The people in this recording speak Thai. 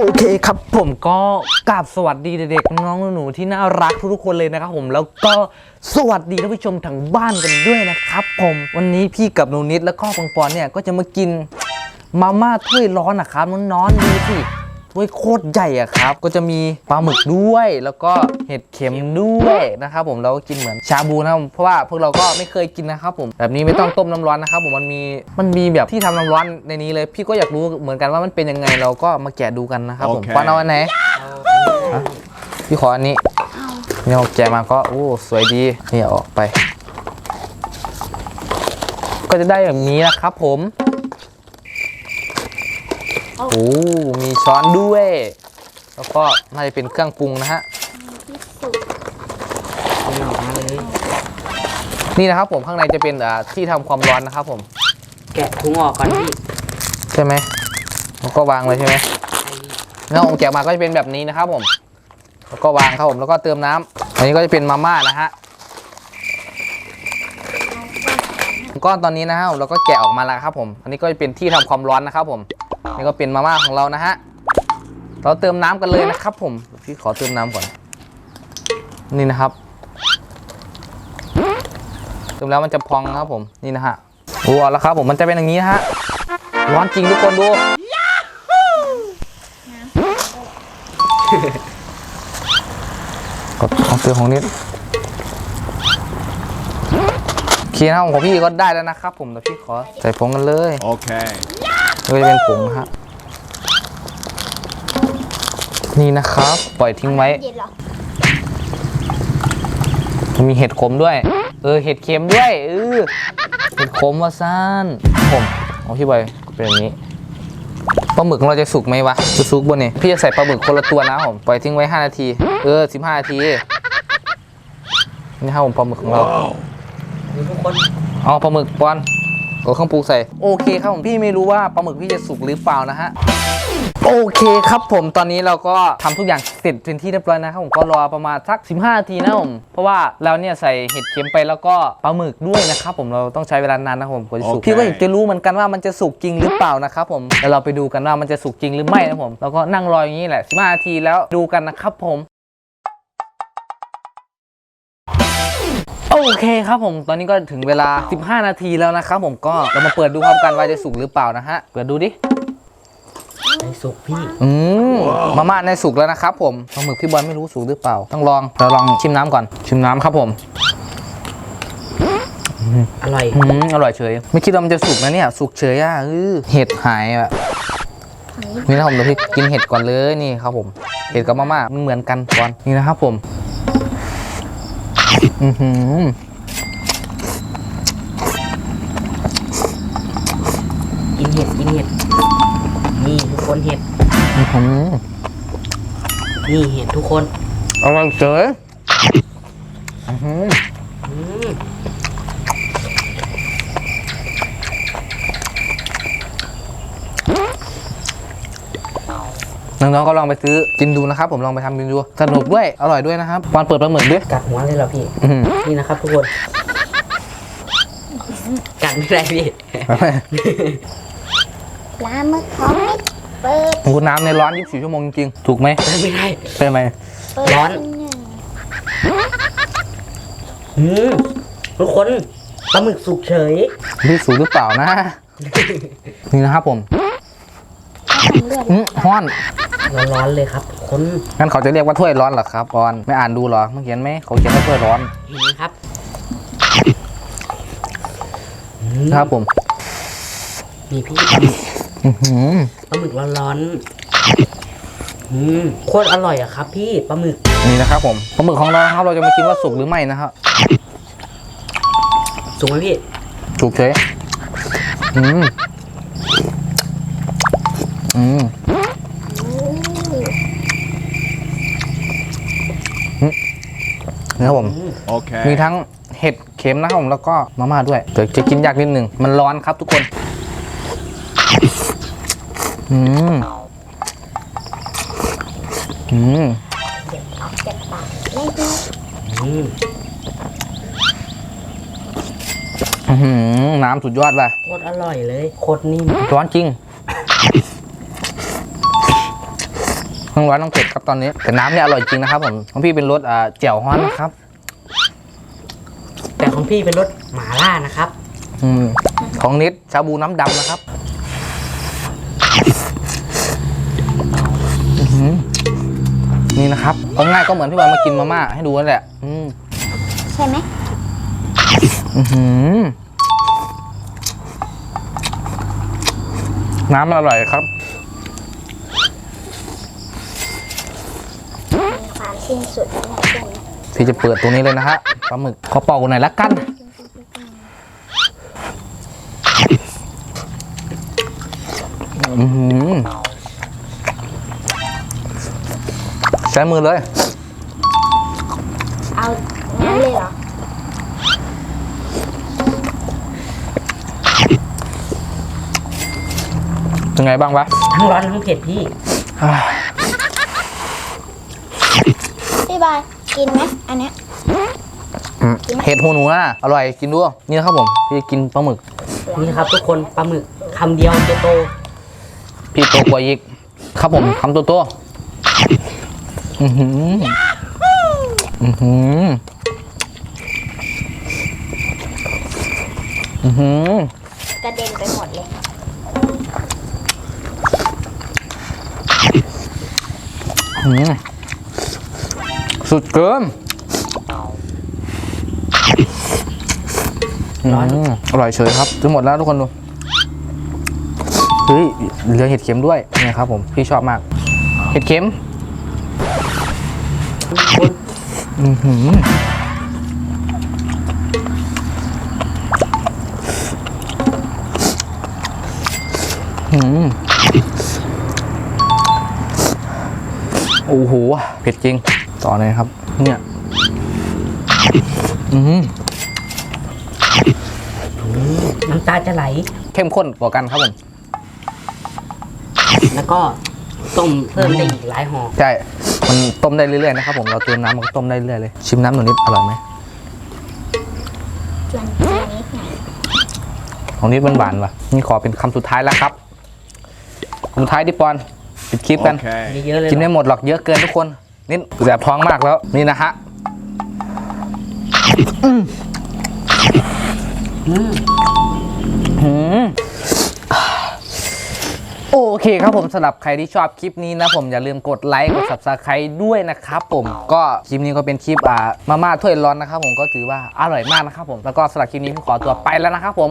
โอเคครับผมก็กราบสวัสดีเด็กๆน้องหนูที่น่ารักทุกๆคนเลยนะครับผมแล้วก็สวัสดีท่านผู้ชมทางบ้านกันด้วยนะครับ ผมวันนี้พี่กับหนูนิดและก็ปังปอนเนี่ยก็จะมากินมาม่าถ้วยร้อนนะครับน้องๆดูสิ ถ้วยโคตรใหญ่อะครับ ก็จะมีปลาหมึกด้วย แล้วก็เห็ดเข็มด้วยนะครับผมเราก็กินเหมือนชาบูนะครับเพราะว่าพวกเราก็ไม่เคยกินนะครับผมแบบนี้ไม่ต้องต้มน้ำร้อนนะครับผมมันมีมันมีแบบที่ทำน้ำร้อนในนี้เลย พี่ก็อยากรู้เหมือนกันว่ามันเป็นยังไงเราก็มาแกะดูกันนะครับผมโอเค ปอนเอาอันไหนฮะพี่ขออันนี้เนี่ยแกะมาก็โอ้สวยดีนี่เอาออกไป ก็จะได้แบบนี้นะครับผม โอ้มีช้อนด้วย แล้วก็น่าจะเป็นเครื่องปรุงนะฮะนี่นะครับผมข้างในจะเป็นอ่าที่ทำความร้อนนะครับผม แกะถุงออกก่อนพี่ใช่ไหมแล้วก็วางเลยใช่ไหมแล้วผมแกะมาก็จะเป็นแบบนี้นะครับผม แล้วก็วางครับผมแล้วก็เติมน้ำอันนี้ก็จะเป็นมาม่านะฮะก้อนตอนนี้นะครับเราก็แกะออกมาแล้วครับผม อันนี้ก็จะเป็นที่ทำความร้อนนะครับผม นี่ก็เป็นมาม่าของเรานะฮะ เราเติมน้ำกันเลยนะครับ ผม พี่ขอเติมน้ำก่อน นี่นะครับ เติมแล้วมันจะพองนะครับผม นี่นะฮะโอ้เอาแล้วครับผม มันจะเป็นอย่างนี้นะฮะ ร้อนจริงทุกคนดูกดของซื้อของนิดโอเคนะครับของพี่ก็ได้แล้วนะครับผมแต่พี่ขอใส่ผงกันเลย Okay. ก็จะเป็นผงนะฮะนี่นะครับ ปล่อยทิ้งไว้ เย็นเหรอมีเห็ดขมด้วย เออ เห็ดเค็มด้วยเออเห็ดขมว่าซ่านผมของพี่บอยเป็นอย่างนี้ปลาหมึกของเราจะสุกไหมวะจะสุกบนนี่พี่จะใส่ปลาหมึกคนละตัวนะผมปล่อยทิ้งไว้ 5 นาที เออ 15 นาทีนี่ครับผมปลาหมึกของเรามีทุกคนเอาปลาหมึกปอน เอาข้างปรุงใส่ โอเคครับผมพี่ไม่รู้ว่าปลาหมึกพี่จะสุกหรือเปล่านะฮะโอเคครับผมตอนนี้เราก็ทำทุกอย่างเสร็จเป็นที่เรียบร้อยนะครับผมก็รอประมาณสัก 15นาทีนะผมเพราะว่าเราเนี่ยใส่เห็ดเค็มไปแล้วก็ปลาหมึกด้วยนะครับผมเราต้องใช้เวลานานนะครับผมกว่าจะสุกโอเคพี่ก็อยากจะรู้เหมือนกันว่ามันจะสุกจริงหรือเปล่านะครับผมแล้วเราไปดูกันว่ามันจะสุกจริงหรือไม่นะผมแล้วก็นั่งรออย่างนี้แหละ 15นาทีแล้วดูกันนะครับผม โอเคครับผมตอนนี้ก็ถึงเวลา 15 นาทีแล้วนะครับผมก็เรามาเปิดดูพร้อมกันว่าจะสุกหรือเปล่านะฮะเปิดดูดิไอ้สุกพี่อืมมาม่าในสุกแล้วนะครับผมปลาหมึกพี่บอลไม่รู้สุกหรือเปล่า ต้องลองเราลองชิมน้ำก่อน ชิมน้ำครับผมอร่อยอืมอร่อยเฉย ไม่คิดว่ามันจะสุกนะเนี่ยสุกเฉยอะเออเห็ดหายอะนี่นะครับผมเดี๋ยวพี่กินเห็ดก่อนเลยนี่ครับผม เห็ดกับมาม่ามันเหมือนกันก่อนนี่นะครับผม อือหือกินเห็ดกินเห็ด นี่ทุกคนเห็ด อื้อหือนี่เห็ดทุกคนอร่อยเฉยอื้อหือ อืม น้องๆก็ลองไปซื้อกินดูนะครับ ผมลองไปทำกินดูสนุกด้วยอร่อยด้วยนะครับวันเปิดปลาหมึกด้วยกัดหัวเลยเหรอพี่ อื้อหือนี่นะครับทุกคน กัดไม่ได้พี่ ปลาหมึกของไม่เปิดโอ้โหน้ำในร้อน24ชั่วโมงจริงๆถูกไหมไม่ได้เป็นไหมเปิดร้อนที่หนึ่งอืมทุกคนปลาหมึกสุกเฉย พี่สูหรือเปล่านะนี่นะครับผม เอาของเลือดอื้อฮ้อน ร้อนๆเลยครับทุกคนงั้นเขาจะเรียกว่าถ้วยร้อนเหรอครับบอลไม่อ่านดูเหรอเมื่อกี้เห็นไหมเขาเขียนว่าถ้วยร้อนเห็นไหมครับอืมนะครับผมนี่พี่ปลาหมึกอื้อหือปลาหมึกร้อนๆอืมโคตรอร่อยอะครับ พี่ปลาหมึกนี่นะครับผมปลาหมึกของเรานะครับเราจะมากินว่าสุกหรือไม่นะครับสุกไหมพี่สุกเฉยอืมอืม นี่ครับผม Okay. มีทั้งเห็ดเข็มนะครับผมแล้วก็มาม่าด้วยแต่จะกินยากนิดหนึ่งมันร้อนครับทุกคนอืมอืมออกจากปากไม่ดีอืมอื้อหือน้ำสุดยอดว่ะโคตรอร่อยเลย โคตรนิ่มร้อนจริง ทั้งร้อนทั้งเผ็ดครับตอนนี้แต่น้ำเนี่ยอร่อยจริงนะครับผมของพี่เป็นรสอ่าแจ่วฮ้อนนะครับ แต่ของพี่เป็นรสหมาล่านะครับอืมของนิดชาบูน้ำดำนะครับอื้อหือนี่นะครับเอาง่ายก็เหมือนที่ว่ามากินมาม่าให้ดูนั่นแหละ อืมใช่ไหมอื้อหือน้ำมันอร่อยครับ มีความสิ้นสุดแล้วนะใช่ไหมพี่จะเปิดตรงนี้เลยนะฮะปลาหมึกขอเป่าหน่อยละกัน อือหือใช้มือเลย เอางั้นเลยเหรอเป็นไงบ้างวะทั้งร้อนทั้งเผ็ดพี่ อ่า พี่บอยกินไหมอันเนี้ยอืมเห็ดหูหนูนะอร่อยกินดูนี่นะครับผมพี่จะกินปลาหมึก นี่ครับทุกคนปลาหมึกคำเดียวจะโตพี่โตกว่าอีกครับผมคำโตโตๆอือหืออือหืออือหือกระเด็นไปหมดเลย อืม สุดเกินอืมอร่อยเฉยครับทั้งหมดแล้วทุกคนดูเฮ้ยเหลือเห็ดเข็มด้วยนี่ครับผมพี่ชอบมาก เห็ดเข็มคนอือหือหืมโอ้โหเผ็ดจริง ต่อเลยครับ เนี่ยอืมน้ำตาจะไหล เข้มข้นกว่ากันครับผมแล้วก็ต้มเพิ่มได้อีกหลายห่อใช่ มันต้มได้เรื่อยๆนะครับผมเราเติมน้ำมันก็ต้มได้เรื่อยๆเลย ชิมน้ำหนูนิดอร่อยไหมจวนจวนนิดหน่อยของนิดหวานๆว่ะนี่ขอเป็นคำสุดท้ายแล้วครับคำสุดท้ายดิปอนปิดคลิปกันเยอะๆเลยกินไม่หมดหรอกเยอะเกินทุกคน นี่แสบท้องมากแล้วนี่นะฮะโอเคครับผมสำหรับใครที่ชอบคลิปนี้นะผมอย่าลืมกดไลค์กด subscribe ด้วยนะครับผมก็คลิปนี้ก็เป็นคลิปอ่ามาม่าถ้วยร้อนนะครับผมก็ถือว่าอร่อยมากนะครับผมแล้วก็สำหรับคลิปนี้ผมขอตัวไปแล้วนะครับผม